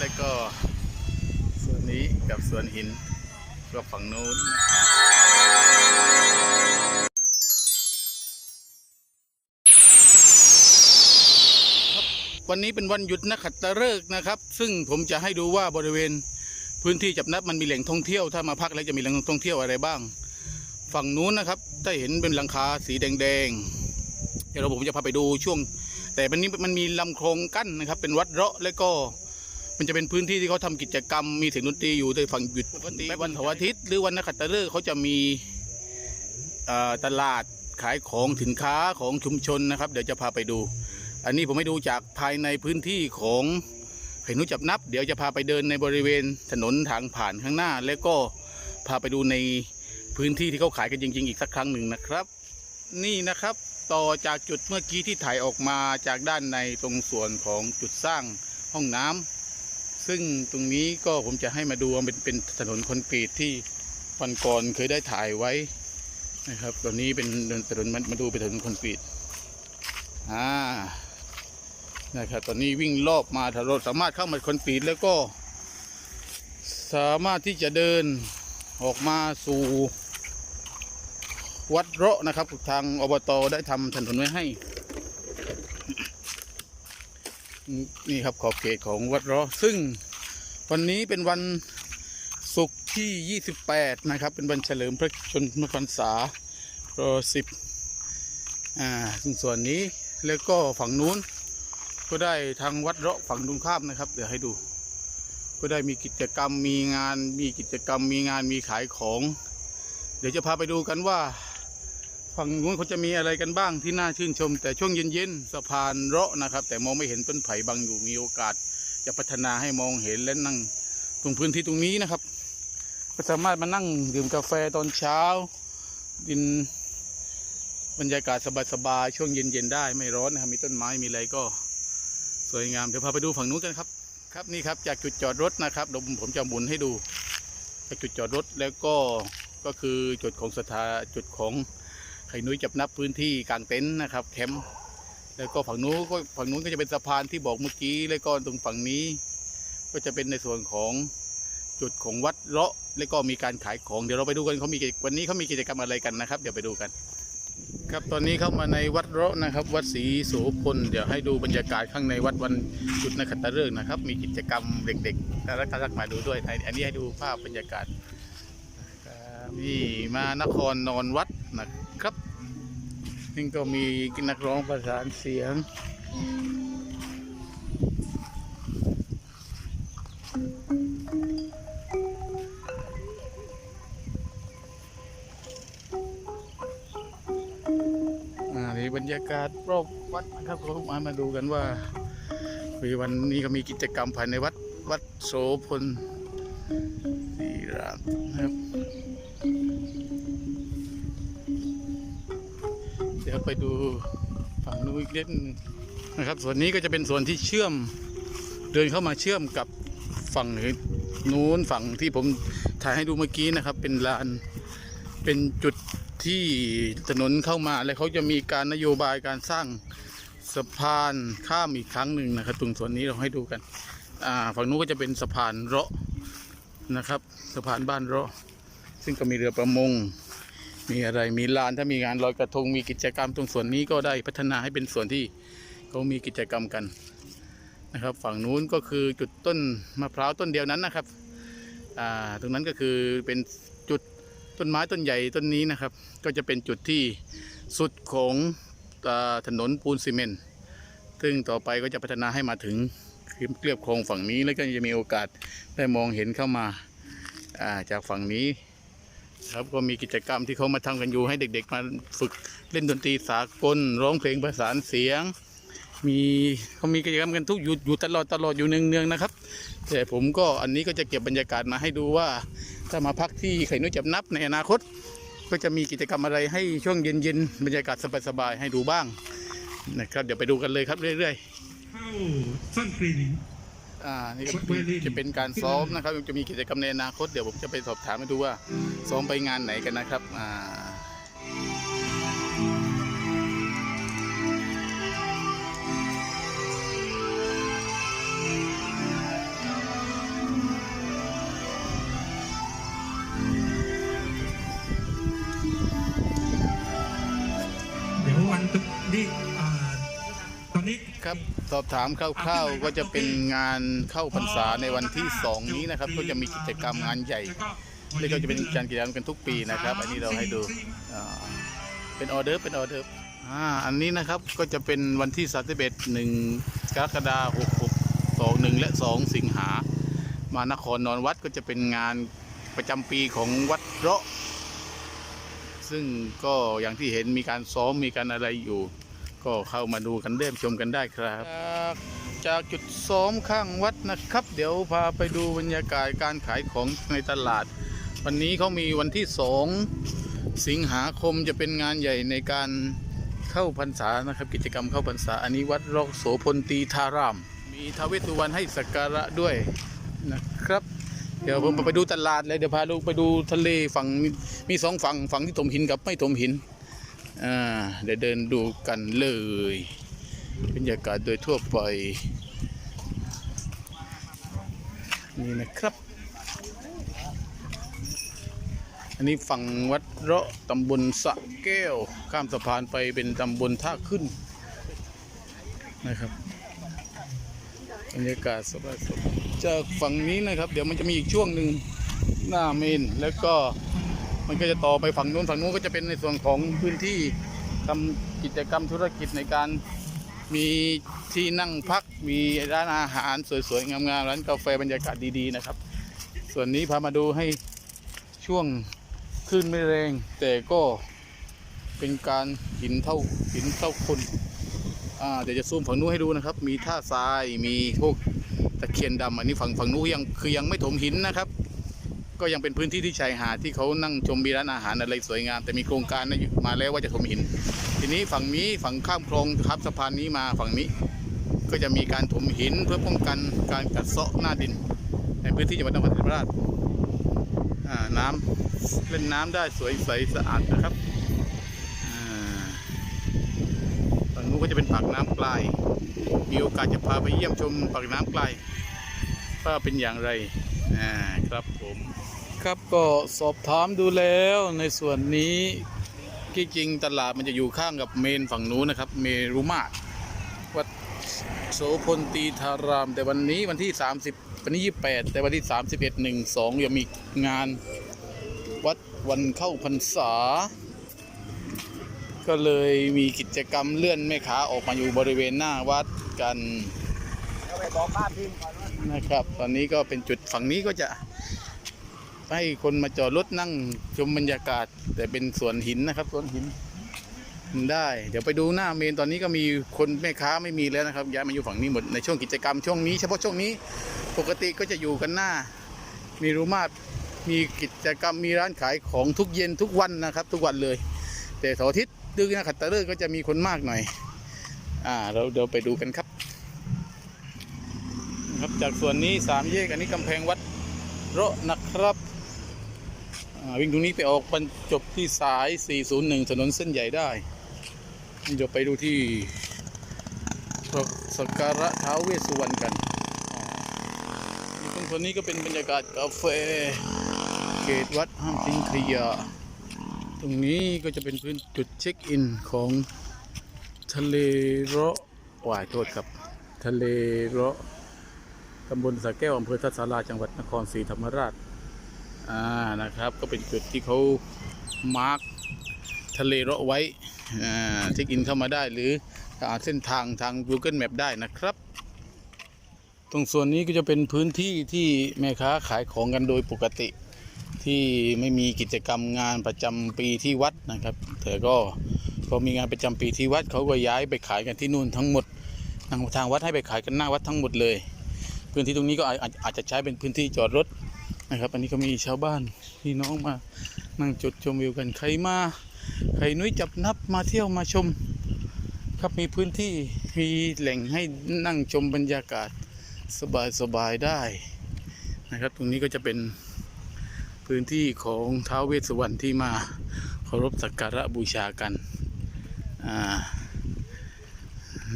แล้วก็ส่วนนี้กับส่วนหินก็ฝั่งนู้นนะครับวันนี้เป็นวันหยุดนักขัตฤกษ์นะครับ ซึ่งผมจะให้ดูว่าบริเวณพื้นที่จับนับมันมีแหล่งท่องเที่ยวถ้ามาพักแล้วจะมีแหล่งท่องเที่ยวอะไรบ้าง ฝั่งนู้นนะครับได้เห็นเป็นหลังคาสีแดงๆเดี๋ยวเราผมจะพาไปดูช่วง แต่วันนี้มันมีลำโครงกั้นนะครับ เป็นวัดเราะและก็ มันจะเป็นพื้นที่ที่เขาทำกิจกรรมมีเสียงดนตรีอยู่โดยฝั่งหยุดปกติวันเสาร์อาทิตย์หรือวันนักขัตฤกษ์เขาจะมีตลาดขายของสินค้าของชุมชนนะครับ เดี๋ยวจะพาไปดู อันนี้ผมให้ดูจากภายในพื้นที่ของไข่นุจับนับ เดี๋ยวจะพาไปเดินในบริเวณถนนทางผ่านข้างหน้า แล้วก็พาไปดูในพื้นที่ที่เขาขายกันจริง ๆ อีกสักครั้งหนึ่งนะครับ นี่นะครับต่อจากจุดเมื่อกี้ที่ถ่ายออกมาจากด้านในตรงส่วนของจุดสร้างห้องน้ำ ซึ่งตรงนี้ก็ผมจะให้มาดูเป็นเป็นถนนคอนกรีตที่วันก่อนเคยได้ถ่ายไว้นะครับตอนนี้เป็นถนนมามาดูเป็นถนนคอนกรีตอ่านะครับตอนนี้วิ่งรอบมาถนนสามารถเข้ามาคอนกรีตแล้วก็ สามารถที่จะเดินออกมาสู่วัดเราะนะครับทางอบตได้ทำถนนไว้ให้ นี่ครับขอบเขตของวัดราะซึ่งวันนี้เป็นวันศุกร์ที่ 28 นะครับ เป็นวันเฉลิมพระชนมพรรษารอสิบอ่าซึ่งส่วนนี้แล้วก็ฝั่งนู้น ก็ได้ทางวัดเราะฝั่งตรงข้ามนะครับ เดี๋ยวให้ดู ก็ได้มีกิจกรรมมีงาน มีกิจกรรมมีงานมีขายของ เดี๋ยวจะพาไปดูกันว่า ฝั่งนู้นเขาจะมีอะไรกันบ้างที่น่าชื่นชม แต่ช่วงเย็นๆสะพานเราะนะครับ แต่มองไม่เห็นต้นไผ่บังอยู่มีโอกาส จะพัฒนาให้มองเห็นและนั่งตรงพื้นที่ตรงนี้นะครับ ก็สามารถมานั่งดื่มกาแฟตอนเช้าดินบรรยากาศสบายๆช่วงเย็นๆได้ไม่ร้อนนะครับมีต้นไม้มีอะไรก็สวยงามเดี๋ยวพาไปดูฝั่งนู้นกันครับ ครับนี่ครับจากจุดจอดรถนะครับเดี๋ยวผมจะหมุนให้ดูจากจุดจอดรถแล้วก็ก็คือจุดของสถาจุดของ ไข่นุ้ยจับนับพื้นที่กลางเต็นท์นะครับแคมป์แล้วก็ฝั่งนู้นก็ฝั่งนู้นก็จะเป็นสะพานที่บอกเมื่อกี้แล้วก็ตรงฝั่งนี้ ก็จะเป็นในส่วนของจุดของวัดเลาะแล้วก็มีการขายของเดี๋ยวเราไปดูกันเขามีวันนี้เขามีกิจกรรมอะไรกันนะครับ เดี๋ยวไปดูกัน ครับตอนนี้เข้ามาในวัดเลาะนะครับ วัดศรีโสพลเดี๋ยวให้ดูบรรยากาศข้างในวัดวันจุดนักขัตฤกษ์นะครับ มีกิจกรรมเด็กๆน่ารักน่ารักมาดูด้วย อันนี้ให้ดูภาพบรรยากาศนี่มานครนอนวัดนะครับ นี่ก็มีนักร้องประสานเสียง อ่านี่บรรยากาศรอบวัดนะครับก็มามาดูกันว่ามีวันนี้ก็มีกิจกรรมภายในวัดวัดโสพลสีรามนะครับ ไปดูฝั่งนู้นอีกนิดนึงนะครับ ส่วนนี้ก็จะเป็นส่วนที่เชื่อมเดินเข้ามาเชื่อมกับฝั่งนู้นฝั่งที่ผมถ่ายให้ดูเมื่อกี้นะครับ เป็นลานเป็นจุดที่ถนนเข้ามาแล้วเขาจะมีการนโยบายการสร้างสะพานข้ามอีกครั้งหนึ่งนะครับ ตรงส่วนนี้เราให้ดูกันฝั่งนู้นก็จะเป็นสะพานเราะนะครับ สะพานบ้านเราะซึ่งก็มีเรือประมง มีอะไรมีลานถ้ามีงานลอยกระทงมีกิจกรรมตรงส่วนนี้ก็ได้พัฒนาให้เป็นส่วนที่เขามีกิจกรรมกันนะครับ ฝั่งนู้นก็คือจุดต้นมะพร้าวต้นเดียวนั้นนะครับอ่าตรงนั้นก็คือเป็นจุดต้นไม้ต้นใหญ่ต้นนี้นะครับ ก็จะเป็นจุดที่สุดของอาถนนปูนซีเมนต์ซึ่งต่อไปก็จะพัฒนาให้มาถึงเกลียบโครงฝั่งนี้แล้วก็จะมีโอกาสได้มองเห็นเข้ามาอ่าจากฝั่งนี้ ครับก็มีกิจกรรมที่เขามาทำกันอยู่ให้เด็ก ๆ มาฝึกเล่นดนตรีสากลร้องเพลงประสานเสียง มีเขามีกิจกรรมกันทุกอยู่อยู่ตลอดตลอดอยู่เนืองๆนะครับ แต่ผมก็อันนี้ก็จะเก็บบรรยากาศมาให้ดูว่า ถ้ามาพักที่ไข่นุ้ยจับนับในอนาคต ก็จะมีกิจกรรมอะไรให้ช่วงเย็นๆบรรยากาศสบายๆให้ดูบ้างนะครับ เดี๋ยวไปดูกันเลยครับเรื่อยเข้าซ่อนกลิ่น อ่านี่ก็เวลินจะเป็นการซ้อมนะครับจะมีกิจกรรมในอนาคตเดี๋ยวผมจะไปสอบถามให้ดูว่าซ้อมไปงานไหนกันนะครับอ่า สอบถามคร่าวๆก็จะเป็นงานเข้าพรรษาในวันที่ 2 นี้นะครับ ก็จะมีกิจกรรมงานใหญ่นี่ก็จะเป็นการกิจกรรมกันทุกปีนะครับ อันนี้เราให้ดูเป็นออเดอร์เป็นออเดอร์อันนี้นะครับก็จะเป็นวันที่31 1กรกฎาคม66 2 1 และ 2 สิงหามานครนอนวัดก็จะเป็นงานประจำปีของวัดเราะซึ่งก็อย่างที่เห็นมีการซ้อมมีการอะไรอยู่ ก็เข้ามาดูกันเริ่มชมกันได้ครับ จากจากจุดซ้อมข้างวัดนะครับ เดี๋ยวพาไปดูบรรยากาศการขายของในตลาด วันนี้เขามีวันที่สองสิงหาคมจะเป็นงานใหญ่ในการเข้าพรรษานะครับ กิจกรรมเข้าพรรษาอันนี้วัดรอกโสพลตีธาราม มีทาวเวสุวรรณให้สักการะด้วยนะครับ เดี๋ยวผมไปดูตลาดเลยเดี๋ยวพาลูกไปดูทะเลฝั่งมีสองฝั่งฝั่งที่ถมหินกับไม่ถมหิน อ่าเดี๋ยวเดินดูกันเลยบรรยากาศโดยทั่วไป นี่นะครับ อันนี้ฝั่งวัดเราะตำบลสะแก้ว ข้ามสะพานไปเป็นตำบลท่าขึ้นนะครับบรรยากาศสบายๆจากฝั่งนี้นะครับ เดี๋ยวมันจะมีอีกช่วงหนึ่งหน้าเมนแล้วก็ มันก็จะต่อไปฝั่งนู้นฝั่งนู้นก็จะเป็นในส่วนของพื้นที่ทำกิจกรรมธุรกิจในการมีที่นั่งพักมีร้านอาหารสวยๆงามๆร้านกาแฟบรรยากาศดีๆนะครับ ส่วนนี้พามาดูให้ช่วงขึ้นไม่แรง แต่ก็เป็นการหินเท่าหินเท่าคนอ่าเดี๋ยวจะซูมฝั่งนู้นให้ดูนะครับ มีท่าทรายมีพวกตะเคียนดำอันนี้ฝั่งฝั่งนู้นยังคือยังไม่ถมหินนะครับ ก็ยังเป็นพื้นที่ที่ชายหาดที่เขานั่งชมมีร้านอาหารอะไรสวยงามแต่มีโครงการนะอยู่มาแล้วว่าจะถมหิน ทีนี้ฝั่งนี้ฝั่งข้ามคลองทับสะพานนี้มาฝั่งนี้ ก็จะมีการถมหินเพื่อป้องกันการกัดเซาะหน้าดิน ในพื้นที่จังหวัดนครศรีธรรมราชน้ำเล่นน้ำได้สวยใสสะอาดนะครับฝั่งนู้นก็จะเป็นปากน้ำปลายมีโอกาสจะพาไปเยี่ยมชมปากน้ำปลายว่าเป็นอย่างไรอ่าครับผม ครับก็สอบถามดูแล้วในส่วนนี้ที่จริงตลาดมันจะอยู่ข้างกับเมนฝั่งนู้นนะครับ เมรุมาตรวัดโสพลตีธาราม แต่วันนี้วันที่ 30 วันนี้ 28 แต่วันที่ 31 1 2ยังมีงานวัดวันเข้าพรรษา ก็เลยมีกิจกรรมเลื่อนแม่ค้าออกมาอยู่บริเวณหน้าวัดกันนะครับ ตอนนี้ก็เป็นจุดฝั่งนี้ก็จะ ให้คนมาจอดรถนั่งชมบรรยากาศ แต่เป็นสวนหินนะครับสวนหินได้ เดี๋ยวไปดูหน้าเมนตอนนี้ก็มีคนแม่ค้าไม่มีแล้วนะครับย้ายมาอยู่ฝั่งนี้หมดในช่วงกิจกรรมช่วงนี้เฉพาะช่วงนี้ปกติก็จะอยู่กันหน้า มีรูมาตมีกิจกรรมมีร้านขายของทุกเย็นทุกวันนะครับ ทุกวันเลย แต่เสาร์อาทิตย์ดึกนะขัดตะเลิกก็จะมีคนมากหน่อย อ่าเราเดี๋ยวไปดูกันครับ ครับจากส่วนนี้สามแยกอันนี้กำแพงวัดเระนะครับ วิ่งตรงนี้ไปออกบรรจบที่สาย 401 ถนนเส้นใหญ่ได้เดี๋ยวไปดูที่สักการะท้าวเวสสุวรรณกันตรงส่วนนี้ก็เป็นบรรยากาศกาแฟ เขตวัดห้ามทิ้งขยะตรงนี้ก็จะเป็นพื้นจุดเช็คอินของทะเลเราะว่ายโทษครับ ทะเลเราะตำบลสะแก้วอำเภอทัศสาราจังหวัดนครศรีธรรมราช อ่านะครับก็เป็นจุดที่เขามาร์กทะเลเราะไว้อ่าเช็คอินเข้ามาได้หรือหาเส้นทางทาง Google Map ได้นะครับ ตรงส่วนนี้ก็จะเป็นพื้นที่ที่แม่ค้าขายของกันโดยปกติ ที่ไม่มีกิจกรรมงานประจำปีที่วัดนะครับแต่ก็พอมีงานประจำปีที่วัดเขาก็ย้ายไปขายกันที่นู่นทั้งหมดทางทางวัดให้ไปขายกันหน้าวัดทั้งหมดเลย พื้นที่ตรงนี้ก็อาจอาจอาจจะใช้เป็นพื้นที่จอดรถ นะครับ อันนี้ก็มีชาวบ้านพี่น้องมานั่งจุดชมวิวกันใครมาใครนุ้ยจับนับมาเที่ยวมาชม ครับมีพื้นที่มีแหล่งให้นั่งชมบรรยากาศสบายสบายได้นะครับ ตรงนี้ก็จะเป็นพื้นที่ของท้าวเวสสุวรรณที่มาเคารพสักการะบูชากัน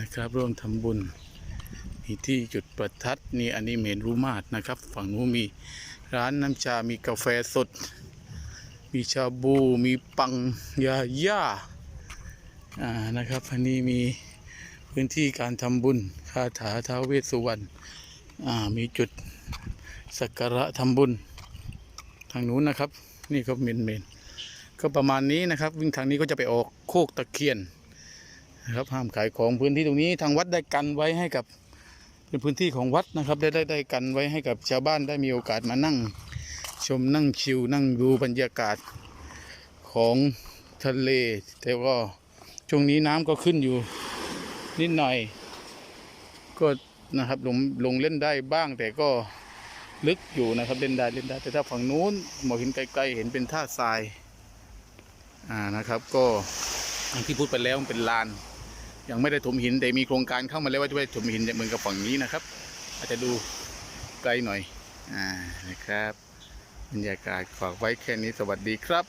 นะครับร่วมทำบุญมีที่จุดประทัดนี่อันนี้เมนรูมาดนะครับ ฝั่งนู้นมี ร้านน้ำชา มีกาแฟสด มีชาบู มีปังยาย่าอ่านะครับ อันนี้มีพื้นที่การทำบุญ คาถาท้าวเวสสุวรรณ อ่า มีจุดสักการะทำบุญ ทางนู้นนะครับ นี่ก็เมนเมนก็ประมาณนี้นะครับ วิ่งทางนี้ก็จะไปออกโคกตะเคียนนะครับห้ามขายของพื้นที่ตรงนี้ทางวัดได้กันไว้ให้กับ เป็นพื้นที่ของวัดนะครับ ได้ได้ได้กันไว้ให้กับชาวบ้านได้มีโอกาสมานั่ง ชมนั่งชิวนั่งดูบรรยากาศของทะเล แต่ก็ช่วงนี้น้ำก็ขึ้นอยู่นิดหน่อย ก็นะครับลงลงเล่นได้บ้างแต่ก็ลึกอยู่นะครับเล่นได้เล่นได้ แต่ถ้าฝั่งนู้นมองเห็นไกลๆเห็นเป็นท่าทรายอ่านะครับ ก็ที่พูดไปแล้วมันเป็นลาน ยังไม่ได้ถมหินแต่มีโครงการเข้ามาแล้วว่าจะไปถมหินเหมือนกับฝั่งนี้นะครับ อาจจะดูไกลหน่อยอ่านะครับบรรยากาศฝากไว้แค่นี้สวัสดีครับ